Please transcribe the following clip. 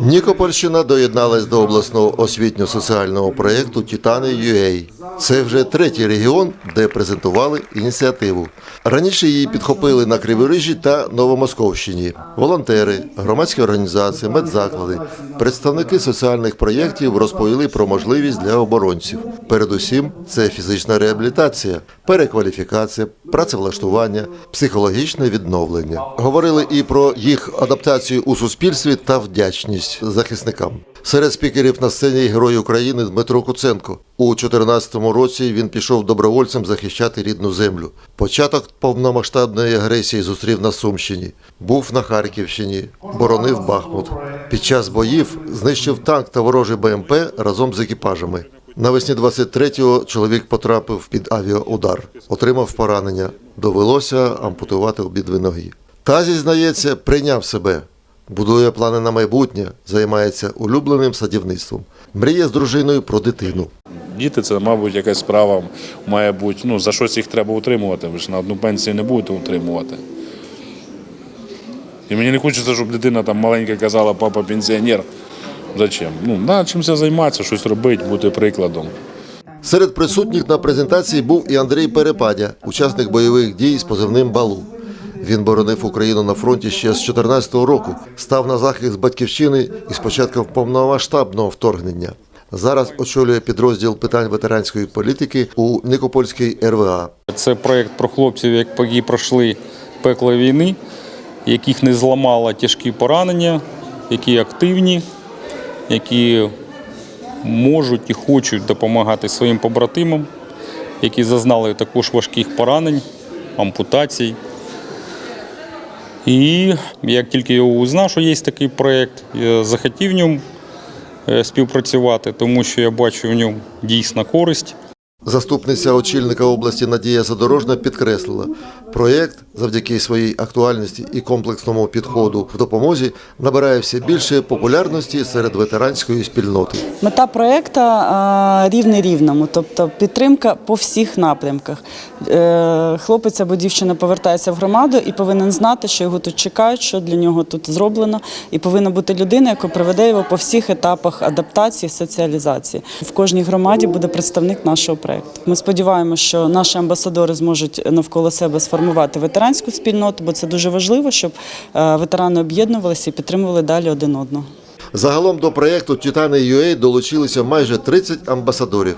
Нікопольщина доєдналась до обласного освітньо-соціального проєкту Титани UA. Це вже третій регіон, де презентували ініціативу. Раніше її підхопили на Криворіжжі та Новомосковщині. Волонтери, громадські організації, медзаклади, представники соціальних проєктів розповіли про можливість для оборонців. Передусім, це фізична реабілітація, перекваліфікація, працевлаштування, психологічне відновлення. Говорили і про їх адаптацію у суспільстві та вдячність захисникам. Серед спікерів на сцені Герой України Дмитро Куценко. У 2014 році він пішов добровольцем захищати рідну землю. Початок повномасштабної агресії зустрів на Сумщині, був на Харківщині, боронив Бахмут. Під час боїв знищив танк та ворожий БМП разом з екіпажами. Навесні 23-го чоловік потрапив під авіаудар, отримав поранення. Довелося ампутувати обидві ноги. Та зізнається, прийняв себе. Будує плани на майбутнє, займається улюбленим садівництвом. Мріє з дружиною про дитину. Діти це, мабуть, якась справа має бути. Ну, за щось їх треба утримувати. Ви ж на одну пенсію не будете утримувати. І мені не хочеться, щоб дитина там маленька казала, папа пенсіонер. Зачем? Ну, треба чимось займатися, щось робити, бути прикладом. Серед присутніх на презентації був і Андрій Перепадя, учасник бойових дій з позивним Балу. Він боронив Україну на фронті ще з 2014 року, став на захист батьківщини із початком повномасштабного вторгнення. Зараз очолює підрозділ питань ветеранської політики у Никопольській РВА. Це проєкт про хлопців, які пройшли пекло війни, яких не зламало тяжкі поранення, які активні, які можуть і хочуть допомагати своїм побратимам, які зазнали також важких поранень, ампутацій. І як тільки я узнав, що є такий проєкт, захотів в ньому е, співпрацювати, тому що я бачу в ньому дійсно користь. Заступниця очільника області Надія Задорожна підкреслила, проєкт завдяки своїй актуальності і комплексному підходу в допомозі набирає все більше популярності серед ветеранської спільноти. Мета проекту а, рівний рівному, тобто підтримка по всіх напрямках. Е, Хлопець або дівчина повертається в громаду і повинен знати, що його тут чекають, що для нього тут зроблено, і повинна бути людина, яка проведе його по всіх етапах адаптації, соціалізації. В кожній громаді буде представник нашого проекту. Ми сподіваємося, що наші амбасадори зможуть навколо себе сформувати ветеранську спільноту, бо це дуже важливо, щоб е, ветерани об'єднувалися і підтримували далі один одного. Загалом до проєкту Титани UA долучилися майже 30 амбасадорів.